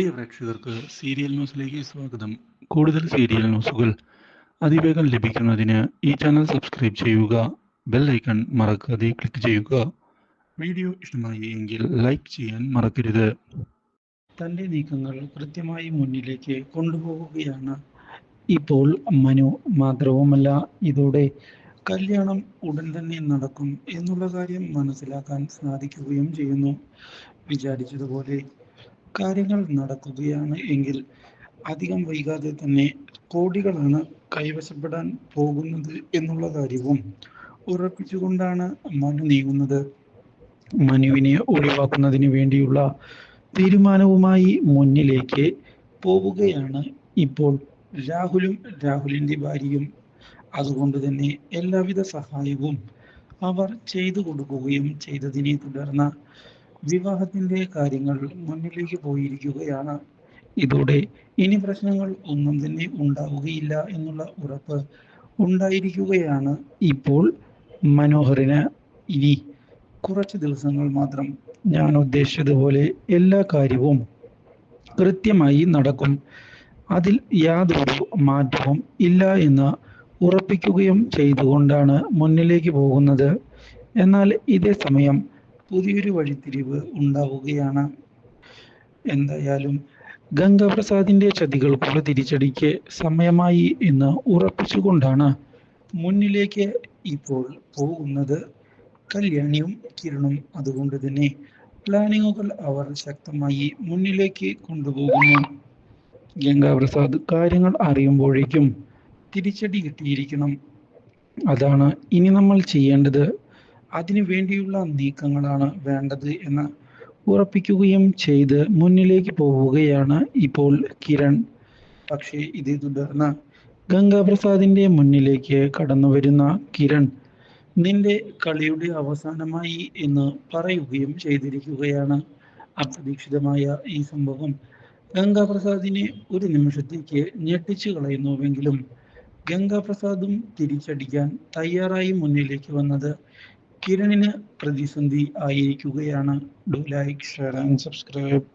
പ്രിയ പ്രേക്ഷകർക്ക് സീരിയൽ ന്യൂസിലേക്ക് സ്വാഗതം. കൂടുതൽ സീരിയൽ ന്യൂസുകൾ അതിവേഗം ലഭിക്കുന്നതിന് ഈ ചാനൽ സബ്സ്ക്രൈബ് ചെയ്യുക ബെൽ ഐക്കൺ മറക്കാതെ ക്ലിക്ക് ചെയ്യുക. വീഡിയോ ഇഷ്ടമായി എങ്കിൽ ലൈക്ക് ചെയ്യാൻ മറക്കരുത്. തന്റെ നീക്കങ്ങൾ കൃത്യമായി മുന്നിലേക്ക് കൊണ്ടുപോവുകയാണ്. ഇപ്പോൾ മനു മാത്രവുമല്ല ഇതോടെ കല്യാണം ഉടൻ തന്നെ നടക്കും എന്നുള്ള കാര്യം മനസ്സിലാക്കാൻ സാധിക്കുകയും ചെയ്യുന്നു. വിചാരിച്ചതുപോലെ കാര്യങ്ങൾ നടക്കുകയാണ് എങ്കിൽ അധികം വൈകാതെ തന്നെ കോടികളാണ് കൈവശപ്പെടാൻ പോകുന്നത് എന്നുള്ള കാര്യവും ഉറപ്പിച്ചുകൊണ്ടാണ് മനു നീങ്ങുന്നത്. മനുവിനെ ഒഴിവാക്കുന്നതിന് വേണ്ടിയുള്ള തീരുമാനവുമായി മുന്നിലേക്ക് പോവുകയാണ് ഇപ്പോൾ രാഹുലും രാഹുലിന്റെ ഭാര്യയും. അതുകൊണ്ട് തന്നെ എല്ലാവിധ സഹായവും അവർ ചെയ്തു കൊടുക്കുകയും ചെയ്തതിനെ തുടർന്ന് വിവാഹത്തിന്റെ കാര്യങ്ങൾ മുന്നിലേക്ക് പോയിരിക്കുകയാണ്. ഇതോടെ ഇനി പ്രശ്നങ്ങൾ ഒന്നും തന്നെ ഉണ്ടാവുകയില്ല എന്നുള്ള ഉറപ്പ് ഉണ്ടായിരിക്കുകയാണ്. ഇപ്പോൾ മനോഹറിന് ഇനി കുറച്ച് ദിവസങ്ങൾ മാത്രം ഞാൻ ഉദ്ദേശിച്ചതുപോലെ എല്ലാ കാര്യവും കൃത്യമായി നടക്കും. അതിൽ യാതൊരു മാറ്റവും ഇല്ല എന്ന് ഉറപ്പിക്കുകയും ചെയ്തുകൊണ്ടാണ് മുന്നിലേക്ക് പോകുന്നത്. എന്നാൽ ഇതേ സമയം പുതിയൊരു വഴിത്തിരിവ് ഉണ്ടാവുകയാണ്. എന്തായാലും ഗംഗാപ്രസാദിന്റെ ചതികൾക്കുള്ള തിരിച്ചടിക്ക് സമയമായി എന്ന് ഉറപ്പിച്ചുകൊണ്ടാണ് മുന്നിലേക്ക് ഇപ്പോൾ പോകുന്നത്. കല്യാണിയും കിരണും അതുകൊണ്ട് തന്നെ പ്ലാനിങ്ങുകൾ അവർ ശക്തമായി മുന്നിലേക്ക് കൊണ്ടുപോകുന്നു. ഗംഗാപ്രസാദ് കാര്യങ്ങൾ അറിയുമ്പോഴേക്കും തിരിച്ചടി കിട്ടിയിരിക്കണം. അതാണ് ഇനി നമ്മൾ ചെയ്യേണ്ടത്. അതിനു വേണ്ടിയുള്ള നീക്കങ്ങളാണ് വേണ്ടത് എന്ന് ഉറപ്പിക്കുകയും ചെയ്ത് മുന്നിലേക്ക് പോവുകയാണ് ഇപ്പോൾ കിരൺ. പക്ഷേ ഇതേ തുടർന്ന് ഗംഗാപ്രസാദിന്റെ മുന്നിലേക്ക് കടന്നു വരുന്ന കിരൺ നിന്റെ കളിയുടെ അവസാനമായി എന്ന് പറയുകയും ചെയ്തിരിക്കുകയാണ്. അപ്രതീക്ഷിതമായ ഈ സംഭവം ഗംഗാപ്രസാദിനെ ഒരു നിമിഷത്തേക്ക് ഞെട്ടിച്ചു കളയുന്നുവെങ്കിലും ഗംഗാപ്രസാദും തിരിച്ചടിക്കാൻ തയ്യാറായി മുന്നിലേക്ക് വന്നത് കിരണിന് പ്രതിസന്ധി ആയിരിക്കുകയാണ്. Do like share and subscribe